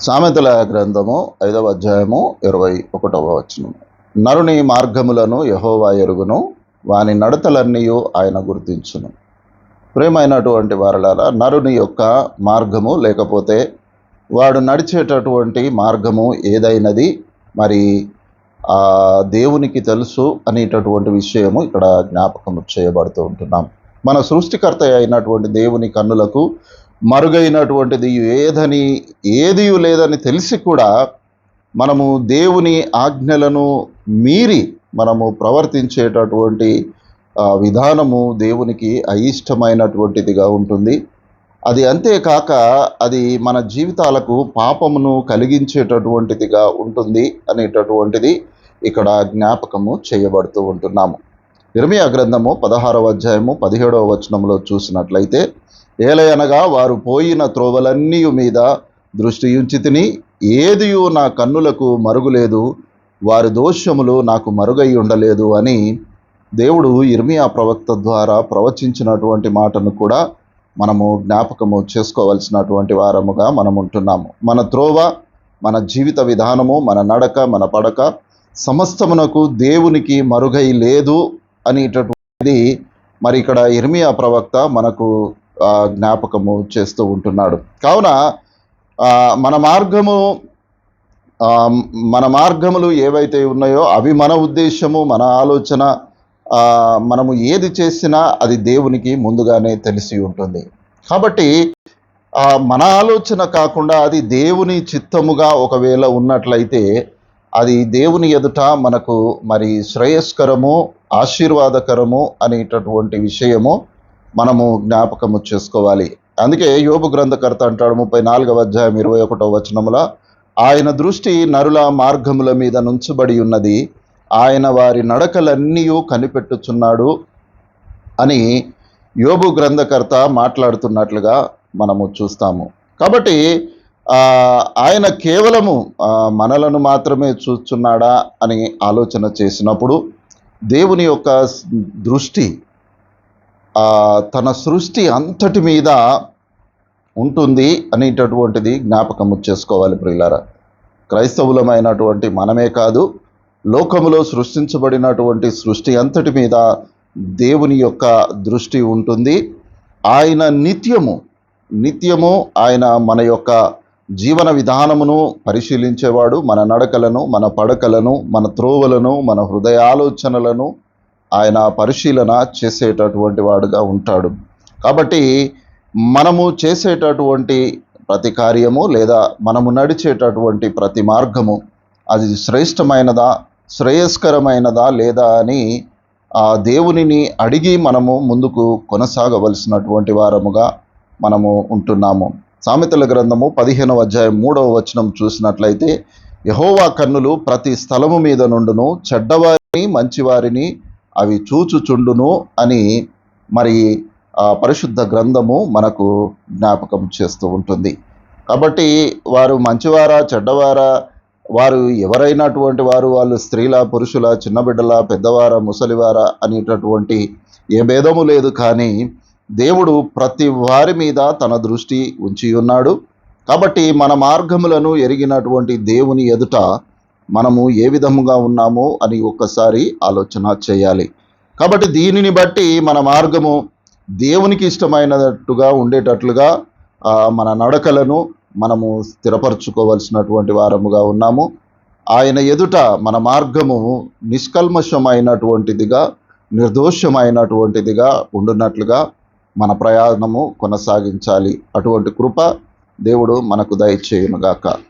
సామెతల గ్రంథము ఐదవ అధ్యాయము ఇరవై ఒకటవ వచనం నరుని మార్గములను యహోవా ఎరుగును వాని నడతలన్నీ ఆయన గుర్తించును. ప్రేమైనటువంటి వారలారా నరుని యొక్క మార్గము లేకపోతే వాడు నడిచేటటువంటి మార్గము ఏదైనది మరి ఆ దేవునికి తెలుసు అనేటటువంటి విషయము ఇక్కడ జ్ఞాపకం చేయబడుతూ ఉంటున్నాం. మన సృష్టికర్త అయినటువంటి దేవుని కన్నులకు మరుగైనటువంటిది ఏదని ఏది లేదని తెలిసి కూడా మనము దేవుని ఆజ్ఞలను మీరి మనము ప్రవర్తించేటటువంటి విధానము దేవునికి అయిష్టమైనటువంటిదిగా ఉంటుంది. అది అంతేకాక అది మన జీవితాలకు పాపమును కలిగించేటటువంటిదిగా ఉంటుంది అనేటటువంటిది ఇక్కడ జ్ఞాపకము చేయబడుతూ ఉంటున్నాము. ఇర్మియా గ్రంథము పదహారవ అధ్యాయము పదిహేడవ వచనంలో చూసినట్లయితే ఏలయనగా వారు పోయిన త్రోవలన్నీ మీద దృష్టి ఉంచి తిని ఏదియు నా కన్నులకు మరుగులేదు వారి దోషములు నాకు మరుగై ఉండలేదు అని దేవుడు ఇర్మియా ప్రవక్త ద్వారా ప్రవచించినటువంటి మాటను కూడా మనము జ్ఞాపకము చేసుకోవలసినటువంటి వారముగా మనం ఉంటున్నాము. మన త్రోవ మన జీవిత విధానము మన నడక మన పడక సమస్తమునకు దేవునికి మరుగై లేదు అనేటటువంటిది మరి ఇక్కడ ఇర్మియా ప్రవక్త మనకు జ్ఞాపకము చేస్తూ ఉంటున్నాడు. కావున మన మార్గము మన మార్గములు ఏవైతే ఉన్నాయో అవి మన ఉద్దేశము మన ఆలోచన మనము ఏది చేసినా అది దేవునికి ముందుగానే తెలిసి ఉంటుంది. కాబట్టి మన ఆలోచన కాకుండా అది దేవుని చిత్తముగా ఒకవేళ ఉన్నట్లయితే అది దేవుని ఎదుట మనకు మరి శ్రేయస్కరము ఆశీర్వాదకరము అనేటటువంటి విషయము మనము జ్ఞాపకము చేసుకోవాలి. అందుకే యోబు గ్రంథకర్త అంటాడు ముప్పై నాలుగవ అధ్యాయం ఇరవై ఒకటో వచనముల ఆయన దృష్టి నరుల మార్గముల మీద నుంచబడి ఉన్నది. ఆయన వారి నడకలన్నీ కనిపెట్టుచున్నాడు అని యోబు గ్రంథకర్త మాట్లాడుతున్నట్లుగా మనము చూస్తాము. కాబట్టి ఆయన కేవలము మనలను మాత్రమే చూస్తున్నాడా అని ఆలోచన చేసినప్పుడు దేవుని యొక్క దృష్టి తన సృష్టి అంతటి మీద ఉంటుంది అనేటటువంటిది జ్ఞాపకము చేసుకోవాలి ప్రియులారా. క్రైస్తవులమైనటువంటి మనమే కాదు లోకములో సృష్టించబడినటువంటి సృష్టి అంతటి మీద దేవుని యొక్క దృష్టి ఉంటుంది. ఆయన నిత్యము నిత్యము ఆయన మన యొక్క జీవన విధానమును పరిశీలించేవాడు మన నడకలను మన పడకలను మన త్రోవలను మన హృదయాలోచనలను ఆయన పరిశీలన చేసేటటువంటి వాడుగా ఉంటాడు. కాబట్టి మనము చేసేటటువంటి ప్రతి కార్యము లేదా మనము నడిచేటటువంటి ప్రతి మార్గము అది శ్రేష్టమైనదా శ్రేయస్కరమైనదా లేదా అని ఆ దేవునిని అడిగి మనము ముందుకు కొనసాగవలసినటువంటి వారముగా మనము ఉంటున్నాము. సామెతల గ్రంథము పదిహేనవ అధ్యాయం మూడవ వచనం చూసినట్లయితే యహోవా కన్నులు ప్రతి స్థలము మీద నుండును చెడ్డవారిని మంచివారిని అవి చూచుచుండును అని మరి ఆ పరిశుద్ధ గ్రంథము మనకు జ్ఞాపకం చేస్తూ ఉంటుంది. కాబట్టి వారు మంచివారా చెడ్డవారా వారు ఎవరైనటువంటి వారు వాళ్ళు స్త్రీల పురుషుల చిన్న బిడ్డల పెద్దవార అనేటటువంటి ఏ భేదము లేదు కానీ దేవుడు ప్రతి వారి మీద తన దృష్టి ఉంచి ఉన్నాడు కాబట్టి మన మార్గములను ఎరిగినటువంటి దేవుని ఎదుట మనము ఏ విధముగా ఉన్నామో అని ఒక్కసారి ఆలోచన చేయాలి. కాబట్టి దీనిని బట్టి మన మార్గము దేవునికి ఇష్టమైనట్టుగా ఉండేటట్లుగా మన నడకలను మనము స్థిరపరచుకోవలసినటువంటి వారముగా ఉన్నాము. ఆయన ఎదుట మన మార్గము నిష్కల్మషమైనటువంటిదిగా నిర్దోషమైనటువంటిదిగా ఉండున్నట్లుగా మన ప్రయాణము కొనసాగించాలి. అటువంటి కృప దేవుడు మనకు దయచేయునుగాక.